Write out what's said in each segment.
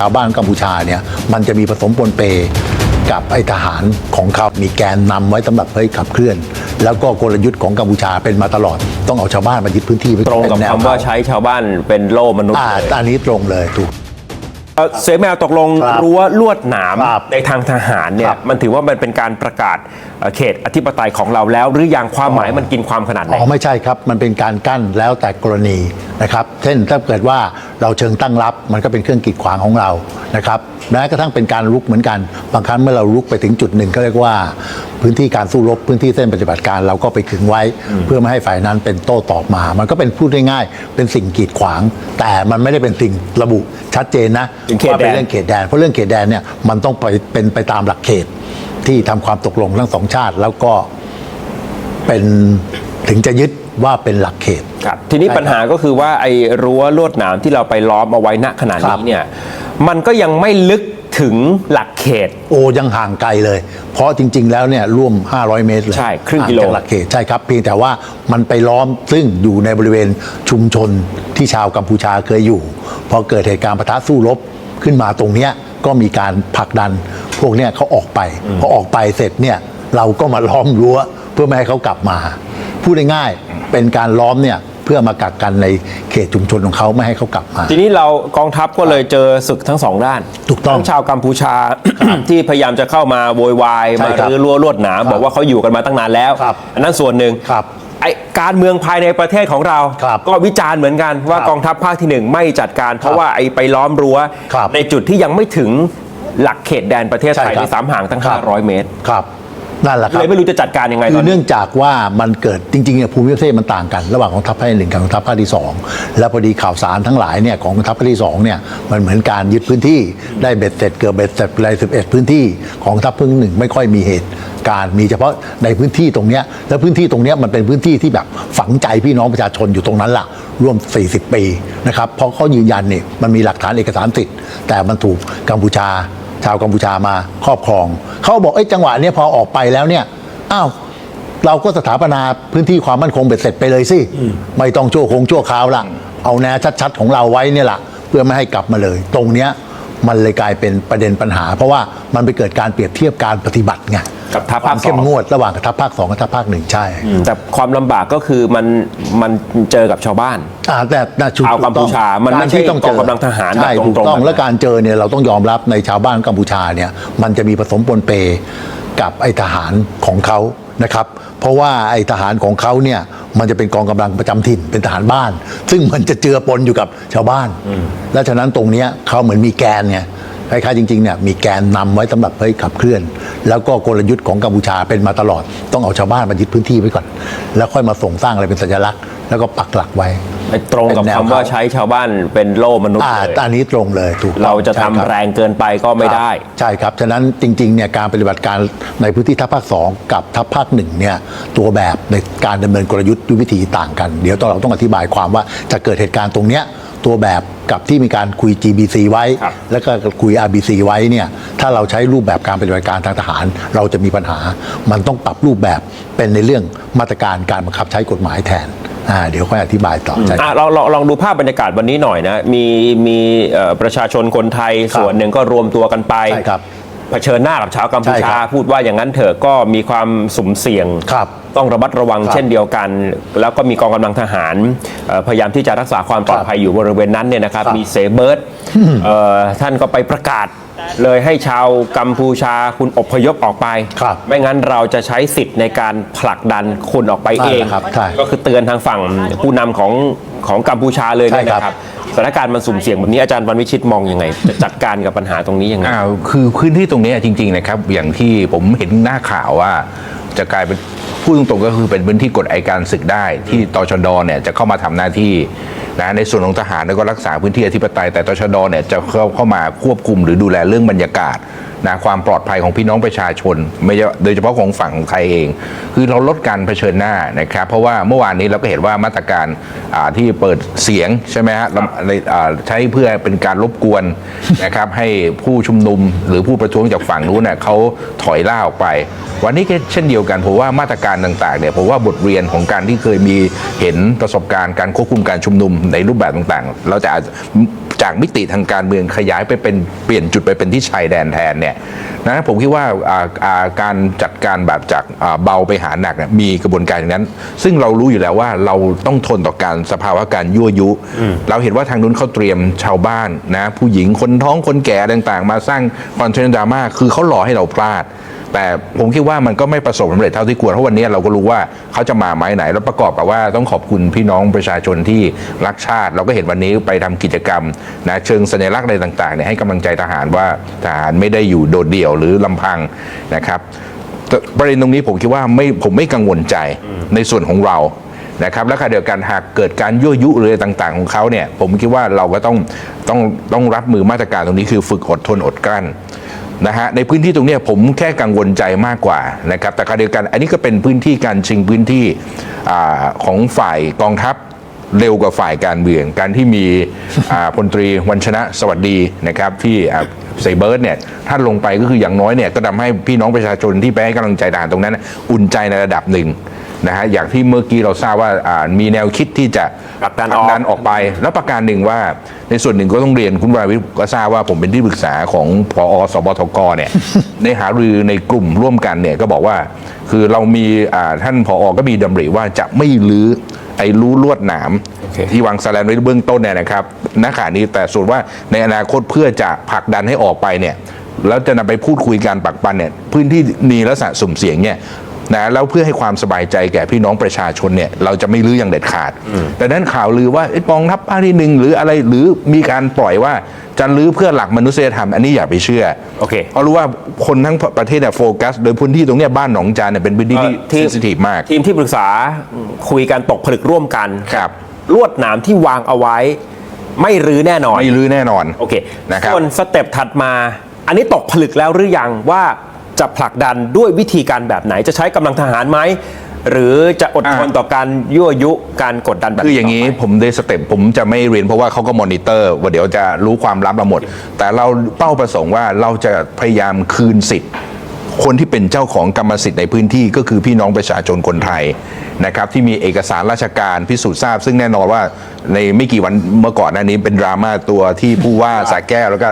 ชาวบ้านกัมพูชาเนี่ยมันจะมีผสมปนเปกับไอทหารของเขามีแกนนำไว้สำหรับเฮ้ยขับเคลื่อน แล้วก็กลยุทธ์ของกัมพูชาเป็นมาตลอด ต้องเอาชาวบ้านมายึดพื้นที่ไว้ตรงกับเป็นแนคำว่าใช้ชาวบ้านเป็นโล่มนุษย์อ่าเลยอันนี้ตรงเลยถูก เอ่อเสแมวตกลงครับรั้วลวดหนามครับในทางทหารเนี่คยรับ มันถือว่ามันเป็นการประกาศเอ่อเขตอธิปไตยของเราแล้ว หรือยังความหมายมันกินความขนาดไหน อ๋อไม่ใช่ครับ มันเป็นการกั้นแล้วแต่กรณีนะครับ เช่นถ้าเกิดว่าเราเชิงตั้งรับ มันก็เป็นเครื่องกีดขวางของเรานะครับแม้กระทั่งเป็นการลุกเหมือนกัน บางครั้งเมื่อเราลุกไปถึงจุดหนึ่งก็เรียกว่า พื้นที่การสู้รบพื้นที่เส้นปฏิบัติการเราก็ไปขึงไว้ เพื่อไม่ให้ฝ่ายนั้นเป็นโต้ตอบมา มันก็เป็นพูดง่ายๆเป็นสิ่งกีดขวาง แต่มันไม่ได้เป็นสิ่งระบุชัดเจนนะเป็นเขตว่าเป็นแดนเรื่องเขตแดนเพราะเรื่องเขตแดนเนี่ยมันต้องไปเป็นไปตามหลักเขตที่ทำความตกลงทั้งสองชาติแล้วก็เป็นถึงจะยึด ว่าเป็นหลักเขต ครับทีนี้ใช่ครับปัญหาก็คือว่าไอ้รั้วลวดหนามที่เราไปล้อมเอาไว้ณขณะครันี้บ เนี่ยมันก็ยังไม่ลึกถึงหลักเขต โอยังห่างไกลเลย เพราะจริง ๆ แล้วเนี่ยร่วม 500 เมตรเลยใช่ครึ่งกิโล ห่าจากหลักเขตใช่ครับเพียงแต่ว่ามันไปล้อมซึ่งอยู่ในบริเวณชุมชนที่ชาวกัมพูชาเคยอยู่ พอเกิดเหตุการณ์ปะทะสู้รบขึ้นมาตรงเนี้ยก็มีการผลักดัน พวกเนี้ยเขาออกไปพอออกไปเสร็จเนี่ยเราก็มาล้อมรั้วเพื่อไม่ให้เขากลับมา พูดง่ายๆ เป็นการล้อมเนี่ยเพื่อมากักกันในเขตชุมชนของเขาไม่ให้เขากลับมา ทีนี้เรากองทัพก็เลยเจอศึกทั้งสองด้านถูกต้องทั้งชาวกัมพูชา ที่พยายามจะเข้ามาโวยวายใช่มาครับรื้อรั้วลวดหนามครับบอกว่าเขาอยู่กันมาตั้งนานแล้ว ครับอันนั้นส่วนหนึ่งครับไอการเมืองภายในประเทศของเรา ครับก็วิจารณ์เหมือนกันว่าครับกองทัพภาคที่หนึ่งไม่จัดการ เพราะว่าไอไปล้อมรั้ว ครับในจุดที่ยังไม่ถึงหลักเขตแดนประเทศไทยใช่ครับที่สามห่างตั้งครับ500 เมตร ครับ นั่นแหละครัเลบยไม่รู้จะจัดการยังไงตคืออนนี้ เนื่องจากว่ามันเกิดจริงๆเนี่ยภูมิประเทศมันต่างกัน ระหว่างกองทัพภาคที่หนึ่งกับกองทัพภาคที่สองแล้วพอดีข่าวสารทั้งหลายเนี่ยของกองทัพภาคที่สองเนี่ยมันเหมือนการยึดพื้นที่ได้เบ็ดเสร็จเกือบเบ็ดเสร็จเลยสิบเอ็ดพื้นที่ของทัพภาคที่หนึ่งไม่ค่อยมีเหตุการณ์มีเฉพาะในพื้นที่ตรงเนี้ยแล้วพื้นที่ตรงเนี้ยมันเป็นพื้นที่ที่แบบฝังใจพี่น้องประชาชนอยู่ตรงนั้นล่ะ ร่วม 40 ปีนะครับเพราะเขายืนยันเนี่ยมันมีหลักฐานเอกสารสิทธิ์แต่มันถูกกัมพูชา ชาวกัมพูชามาครอบครอง เขาบอกไอ้ยจังหวะเนี้ยพอออกไปแล้วเนี่ยอ้าวเราก็สถาปนาพื้นที่ความมั่นคงเบ็ดเสร็จไปเลยสิ ไม่ต้องชั่วคงชั่วคราวละเอาแนวชัด ๆ ของเราไว้เนี่ยแหละเพื่อไม่ให้กลับมาเลย ตรงเนี้ยมันเลยกลายเป็นประเด็นปัญหา เพราะว่ามันไปเกิดการเปรียบเทียบการปฏิบัติไง กับทัพควาภามคสเข้อมงงวดระหว่างกับทัพภาคสองกับทัพภาคหนึ่งใช่แต่ความลำบากก็คือมันมันเจอกับชาวบ้าน อ่าแต่น่ชุดชาวกัมพูชามันไม่ใช่กรที่ต้องเจกองกำลังทหารใช่แบบตรงๆถูกต้องแบบนั้นและการเจอเนี่ยเราต้องยอมรับในชาวบ้านกัมพูชาเนี่ยมันจะมีผสมปนเปกับไอทหารของเขานะครับ เพราะว่าไอทหารของเขาเนี่ยมันจะเป็นกองกำลังประจำถิ่นเป็นทหารบ้าน ซึ่งมันจะเจือปนอยู่กับชาวบ้าน และฉะนั้นตรงเนี้ยเขาเหมือนมีแกนไง คล้ายๆจริงๆเนี่ยมีแกนนำไว้สำหรับเฮ้ยขับเคลื่อน แล้วก็กลยุทธ์ของกัมพูชาเป็นมาตลอด ต้องเอาชาวบ้านมายึดพื้นที่ไว้ก่อน แล้วค่อยมาส่งสร้างอะไรเป็นสัญลักษณ์ แล้วก็ปักหลักไว้ไอ้ตรงกับเป็นแนวคำว่าเขาใช้ชาวบ้านเป็นโล่มนุษย์อ่าเลยอันนี้ตรงเลยถูกต้องเราจะทำใช่คบแรงเกินไปก็ไม่ได้ครับใช่ครับ ฉะนั้นจริงๆเนี่ยการปฏิบัติการในพื้นที่ทัพภาค 2 กับทัพภาคหนึ่งเนี่ยตัวแบบในการดำเนินกลยุทธ์ด้วยวิธีต่างกัน เดี๋ยวตอนเราต้องอธิบายความว่าจะเกิดเหตุการณ์ตรงเนี้ยตัวแบบกับที่มีการคุย GBC ไว้ ครับ แล้วก็คุย RBC ไว้เนี่ยถ้าเราใช้รูปแบบการปฏิบัติการทางทหาร เราจะมีปัญหา มันต้องปรับรูปแบบเป็นในเรื่องมาตรการการบังคับใช้กฎหมายแทน อ่าเดี๋ยวค่อยอธิบายต่อใช่ อะลองลองลองดูภาพบรรยากาศวันนี้หน่อยนะ มีมีเอ่อประชาชนคนไทยครับส่วนหนึ่งก็รวมตัวกันไปใช่ครับเผชิญหน้ากับชาวกัมพูใช่ชาครับพูดว่าอย่างนั้นเถอะก็มีความสุ่มเสี่ยง ครับ ต้องระมัดระวังครับเช่นเดียวกัน แล้วก็มีกองกำลังทหารเอ่อพยายามที่จะรักษาความปลอดภัยอยู่บริเวณนั้นเนี่ยนะครับครับมีเซเบิร์ตเอ่อท่านก็ไปประกาศเลยให้ชาวกัมพูชาคุณอพยพออกไปครับไม่งั้นเราจะใช้สิทธิ์ในการผลักดันคุณออกไปเองใช่ครับใช่ก็คือเตือนทางฝั่งผู้นำของของกัมพูชาเลยเนี่ยใช่ครับนะครับสถานการณ์มันสุ่มเสี่ยงแบบนี้อาจารย์วันวิชิตมองยังไง จะจัดการกับปัญหาตรงนี้ยังไงอ้าวคือพื้นที่ตรงเนี้ยจริง ๆ นะครับ อย่างที่ผมเห็นหน้าข่าวว่าจะกลายเป็น พูดตรงๆก็คือเป็นพื้นที่กฎอัยการศึกได้ที่ตชดเนี่ยจะเข้ามาทำหน้าที่นะในส่วนของทหารแล้วก็รักษาพื้นที่อธิปไตยแต่ตชดเนี่ยจะเข้าเข้ามาควบคุมหรือดูแลเรื่องบรรยากาศ นะความปลอดภัยของพี่น้องประชาชน ไม่โดยเฉพาะของฝั่งของไทยเอง คือเราลดการเผชิญหน้านะครับ เพราะว่าเมื่อวานนี้เราก็เห็นว่ามาตรการที่เปิดเสียงใช่ไหมฮะใช้เพื่อเป็นการรบกวนนะครับให้ผู้ชุมนุมหรือผู้ประท้วงจากฝั่งนู้นเน่ยเขาถอยล่าออกไป วันนี้ก็เช่นเดียวกันผมว่ามาตรการต่างๆเนี่ยผมว่าบทเรียนของการที่เคยมีเห็นประสบการณ์การควบคุมการชุมนุมในรูปแบบต่างๆ เราจะ จจากมิติทางการเมืองขยายไปเป็นเปลี่ยนจุดไปเป็นที่ชายแดนแทนเนี่ยนะผมคิดว่าอ่าอ่าการจัดการแบบจากอ่าเบาไปหาหนักเนี่ยมีกระบวนการอย่างนั้น ซึ่งเรารู้อยู่แล้วว่าเราต้องทนต่อการสภาวะการยั่วยุ เราเห็นว่าทางนู้นเขาเตรียมชาวบ้านนะผู้หญิงคนท้องคนแก่ต่างๆ มาสร้างคอนเทนต์ดราม่าคือเขาหลอกให้เราพลาด แต่ผมคิดว่ามันก็ไม่ประสบความสำเร็จเท่าที่ควรเพราะวันนี้เราก็รู้ว่าเขาจะมาไม้ไหน แล้วประกอบกับว่าต้องขอบคุณพี่น้องประชาชนที่รักชาติ เราก็เห็นวันนี้ไปทำกิจกรรมนะเชิงสัญลักษณ์อะไรต่างๆเนี่ยให้กำลังใจทหารว่าทหารไม่ได้อยู่โดดเดี่ยวหรือลำพังนะครับประเด็นตรงนี้ผมคิดว่าไม่ผมไม่กังวลใจในส่วนของเรานะครับและขณะเดียวกันหากเกิดการยั่วยุหรืออะไรต่างๆของเขาเนี่ยผมคิดว่าเราก็ต้องต้องต้องรับมือมาตรการตรงนี้คือฝึกอดทนอดกลั้น นะฮะในพื้นที่ตรงนี้ผมแค่กังวลใจมากกว่านะครับแต่ขณะเดียวกันอันนี้ก็เป็นพื้นที่การชิงพื้นที่อของฝ่ายกองทัพเร็วกว่าฝ่ายการเมืองการที่มีพลตรีวันชนะสวัสดีนะครับที่ไซเบิร์ดเนี่ยท่านลงไปก็คืออย่างน้อยเนี่ยก็ทำให้พี่น้องประชาชนที่ไปให้กำลังใจด่านตรงนั้น อุ่นใจในระดับหนึ่ง นะฮะอย่างที่เมื่อกี้เราทราบว่าอ่ามีแนวคิดที่จะผลักดันออกดันออกไป แล้วประการหนึ่งว่าในส่วนหนึ่งก็ต้องเรียนคุณวราวิทย์ก็ทราบว่าผมเป็นที่ปรึกษาของพอสบทกเนี่ย ในหารือในกลุ่มร่วมกันเนี่ยก็บอกว่า คือเรามีอ่าท่านพอก็มีดำริว่าจะไม่ลื้อไอ้รู้ลวดหนาม โอเค ที่วางแสแลนไว้เบื้องต้นเนี่ยนะครับณขณะนี้แต่ส่วนว่าในอนาคตเพื่อจะผลักดันให้ออกไปเนี่ยแล้วจะนำไปพูดคุยการปักปันเนี่ยพื้นที่มีลักษณะสุ่มเสี่ยงเนี่ย นะแล้วเพื่อให้ความสบายใจแก่พี่น้องประชาชนเนี่ยเราจะไม่ลื้ออย่างเด็ดขาดแต่นั้นข่าวลือว่าไอ้กองทัพภาคที่หนึ่งหรืออะไรหรือมีการปล่อยว่าจะลื้อเพื่อหลักมนุษยธรรมอันนี้อย่าไปเชื่อโอเคเพราะรู้ว่าคนทั้งประเทศเนี่ยโฟกัส โดยพื้นที่ตรงเนี้ยบ้านหนองจานเนี่ยเป็นพื้นที่ที่เซนซิทีฟมาก ทีมที่ปรึกษาคุยกันตกผลึกร่วมกันครับลวดหนามที่วางเอาไว้ ไม่รื้อแน่นอนไม่ลื้อแน่นอนโอเคนะครับส่วนสเต็ปถัดมา อันนี้ตกผลึกแล้วหรือยังว่า จะผลักดันด้วยวิธีการแบบไหน จะใช้กำลังทหารไหมหรือจะอดทนต่อการยั่วยุการกดดันแบบคืออย่างนี้ผมได้สเต็ปผมจะไม่เรียนเพราะว่าเขาก็มอนิเตอร์ ว่าเดี๋ยวจะรู้ความลับเราหมด แต่เราเป้าประสงค์ว่าเราจะพยายามคืนสิทธิ์คนที่เป็นเจ้าของกรรมสิทธิ์ในพื้นที่ก็คือพี่น้องประชาชนคนไทยนะครับที่มีเอกสารราชการพิสูจน์ทราบ ซึ่งแน่นอนว่าในไม่กี่วันเมื่อก่อนหน้านี้เป็นดราม่าตัวที่ผู้ว่าสาแก้วแล้วก็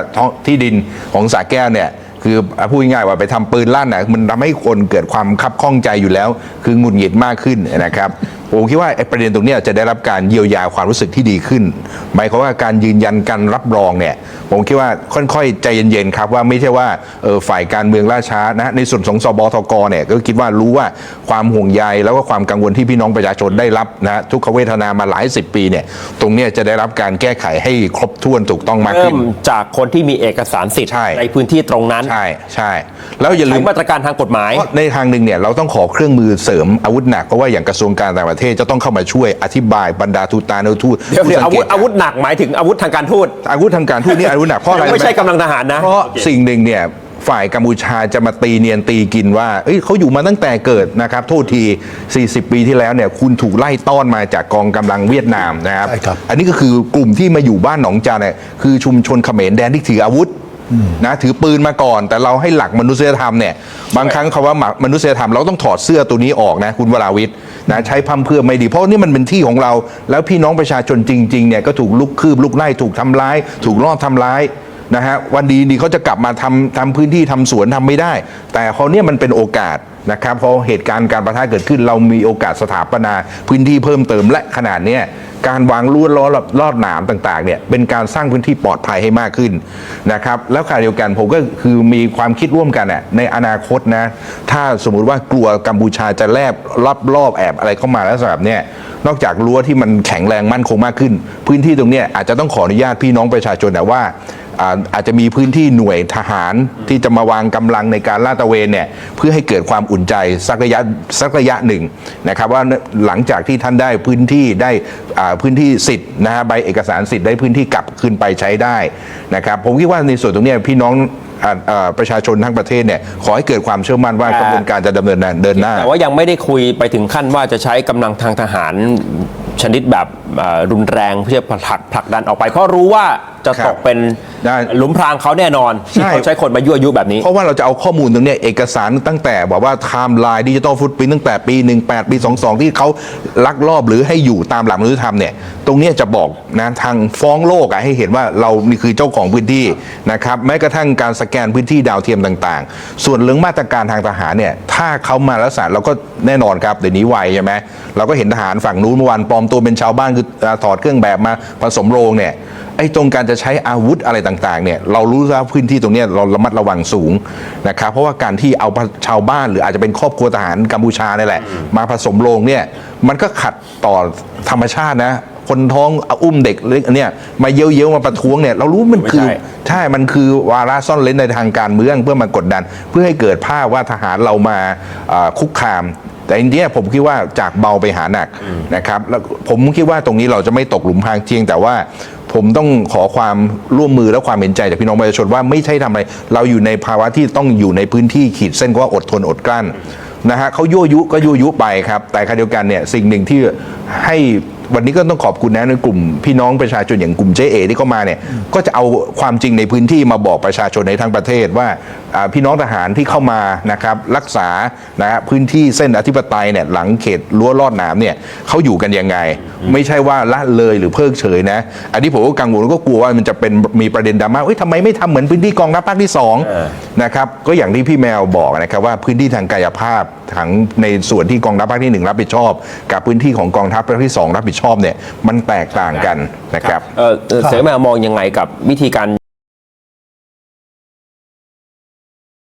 ที่ดินของสาแก้วเนี่ย คือพูดง่ายๆว่าไปทำปืนลั่นนะมันทำให้คนเกิดความคับข้องใจอยู่แล้ว คือหงุดหงิดมากขึ้นนะครับ ผมคิดว่าไอ้ประเด็นตรงเนี้ยจะได้รับการเยียวยาความรู้สึกที่ดีขึ้น หมายความว่าการยืนยันการรับรองเนี่ยผมคิดว่าค่อยๆใจเย็นๆครับว่าไม่ใช่ว่าเออฝ่ายการเมืองล่าช้านะในส่วนของสบทกเนี่ยก็คิดว่ารู้ว่าความห่วงใยแล้วก็ความกังวลที่พี่น้องประชาชนได้รับนะทุกขเวทนามาหลายสิบปีเนี่ยตรงเนี้ยจะได้รับการแก้ไขให้ครบถ้วนถูกต้องมากเริ่ขึ้นมจากคนที่มีเอกสารสิทธิ์ใช่พื้นที่ตรงนั้นใช่ใช่แล้วอย่าลืใช้มมาตรการทางกฎหมายเพราะในทางหนึ่งเนี่ยเราต้องขอเครื่องมือเสริมอาวุธหนักเพราะว่าอย่างกระทรวงการต่างประเทศจะต้องเข้ามาช่วยอธิบายบรรดาทูตานุทูตเดี๋ยวผู้เดี๋ยวสัอางเกวุธตอาวุธหนักหมายถึงอาวุธทางการทูตอาวุธทางการทูตนี่อาวุธหนักเพราะอะไรไม่ใช่รู้หกำลังทหารนะเพราะสิ่งหนึ่งเนี่ยฝ่ายกัมพูชาจะมาตีเนียนตีกินว่าเอ้ยเขาอยู่มาตั้งแต่เกิดนะครับ โทษที 40 ปีที่แล้วเนี่ยคุณถูกไล่ต้อนมาจากกองกำลังเวียดนามนะครับใช่ครับ อันนี้ก็คือกลุ่มที่มาอยู่บ้านหนองจานเนี่ยคือชุมชนเขมรแดนที่ถืออาวุธ นะถือปืนมาก่อน แต่เราให้หลักมนุษยธรรมเนี่ยบางครั้งคำว่ามนุษยธรรมเราต้องถอดเสื้อตัวนี้ออกนะคุณวราวิทย์นะใช้พัมเพื่อไม่ดี เพราะนี่มันเป็นที่ของเรา แล้วพี่น้องประชาชนจริงๆเนี่ยก็ถูกลุกคืบลุกไล่ถูกทำร้าย ถูกลอบทำร้ายนะฮะวันดีดีเขาจะกลับมาทำทำพื้นที่ทำสวนทำไม่ได้ แต่เขาเนี่ยมันเป็นโอกาสนะครับพอเหตุการณ์การประทะเกิดขึ้น เรามีโอกาสสถาปนาพื้นที่เพิ่มเติมและขนาดเนี้ย การวางลวดล้อลอดหนามต่างๆเนี่ยเป็นการสร้างพื้นที่ปลอดภัยให้มากขึ้นนะครับแล้วขณะเดียวกันผมก็คือมีความคิดร่วมกันน่ะในอนาคตนะถ้าสมมุติว่ากลัวกัมพูชาจะแลบรอบรอบแอบอะไรเข้ามาแล้วสำหรับเนี่ยนอกจากรั้วที่มันแข็งแรงมั่นคงมากขึ้น พื้นที่ตรงเนี้ยอาจจะต้องขออนุญาตพี่น้องประชาชนนะว่า อ่าอาจจะมีพื้นที่หน่วยทหารที่จะมาวางกำลังในการลาดตระเวนเนี่ยเพื่อให้เกิดความอุ่นใจสักระยะสักระยะหนึ่งนะครับว่าหลังจากที่ท่านได้พื้นที่ได้อ่าพื้นที่สิทธิ์นะฮะใบเอกสารสิทธิ์ได้พื้นที่กลับคืนไปใช้ได้นะครับผมคิดว่าในส่วนตรงเนี้ยพี่น้องอ่าอ่าประชาชนทั้งประเทศเนี่ยขอให้เกิดความเชื่อมั่นว่าแต่กระบวนการจะดำเนินเดินหน้า แต่ว่ายังไม่ได้คุยไปถึงขั้นว่าจะใช้กำลังทางทหารชนิดแบบเอ่อรุนแรงเพื่อผลักผลักดันออกไปเพราะรู้ว่าจะครับตกเป็นได้ หลุมพรางเขาแน่นอนที่ใช่เขาใช้คนมายั่วยุแบบนี้ เพราะว่าเราจะเอาข้อมูลตรงเนี้ยเอกสารตั้งแต่บอกว่าไทม์ไลน์ดิจิตอลฟุตปรินตั้งแต่ปี 18 ปี 22 ที่เขาลักลอบหรือให้อยู่ตามหลักมนุษยธรรมเนี่ยตรงเนี้ยจะบอกนะทางฟ้องโลกอะให้เห็นว่าเรานี่คือเจ้าของพื้นที่นะครับแม้กระทั่งการสแกนพื้นที่ดาวเทียมต่างๆ ส่วนเรื่องมาตรการทางทหารเนี่ยถ้าเขามาลักษณะเราก็แน่นอนครับเดี๋ยวนี้ไวใช่ไหมเราก็เห็นทหารฝั่งนู้นเมื่อวานปลอมตัวเป็นชาวบ้านคืออ่าถอดเครื่องแบบมาผสมโรงเนี่ย ไอ้ตรงการจะใช้อาวุธอะไรต่างๆเนี่ยเรารู้แล้วพื้นที่ตรงเนี้ยเราระมัดระวังสูงนะครับเพราะว่าการที่เอาชาวบ้านหรืออาจจะเป็นครอบครัวทหารกัมพูชาเนี่ยแหละ มาผสมโรงเนี่ยมันก็ขัดต่อธรรมชาตินะคนท้องเอาอุ้มเด็กเล็กเนี่ยมาเย้ยวๆมาประท้วงเนี่ยเรารู้มันคือไม่ใช่ใช่มันคือวาระซ่อนเล้นในทางการเมืองเพื่อมากดดัน เพื่อให้เกิดภาพว่าทหารเรามาเอ่อคุกคาม แต่จริงๆผมคิดว่าจากเบาไปหาหนักนะครับแล้วผมคิดว่าตรงนี้เราจะไม่ตกหลุมพรางเจียงแต่ว่าผมต้องขอความร่วมมือและความเห็นใจจากพี่น้องประชาชนว่าไม่ใช่ทำอะไร เราอยู่ในภาวะที่ต้องอยู่ในพื้นที่ขีดเส้นก็ว่าอดทนอดกลั้นนะฮะเขายั่วยุก็ยั่วยุไปครับ แต่ขณะเดียวกันเนี่ยสิ่งหนึ่งที่ให้วันนี้ก็ต้องขอบคุณนะในกลุ่มพี่น้องประชาชนอย่างกลุ่มเจเอที่เข้ามาเนี่ยก็จะเอาความจริงในพื้นที่มาบอกประชาชนในทั้งประเทศว่าอ่าพี่น้องทหารที่เข้ามานะครับรักษานะฮะพื้นที่เส้นอธิปไตยเนี่ยหลังเขตรั้วลอดหนามเนี่ยเขาอยู่กันยังไง ไม่ใช่ว่าละเลยหรือเพิกเฉยนะ อันนี้ผมก็กังวลก็กลัวว่ามันจะเป็นมีประเด็นดราม่าเอ้ยทำไมไม่ทำเหมือนพื้นที่กองทัพภาคที่สองเออนะครับก็อย่างที่พี่แมวบอกนะครับว่าพื้นที่ทางกายภาพทั้งในส่วนที่กองทัพภาคที่หนึ่งรับผิดชอบ กับพื้นที่ของกองทัพภาคที่สองรับผิดชอบเนี่ยมันแตกต่างกันนะครับเออเออเสมา มองยังไงกับวิธีการ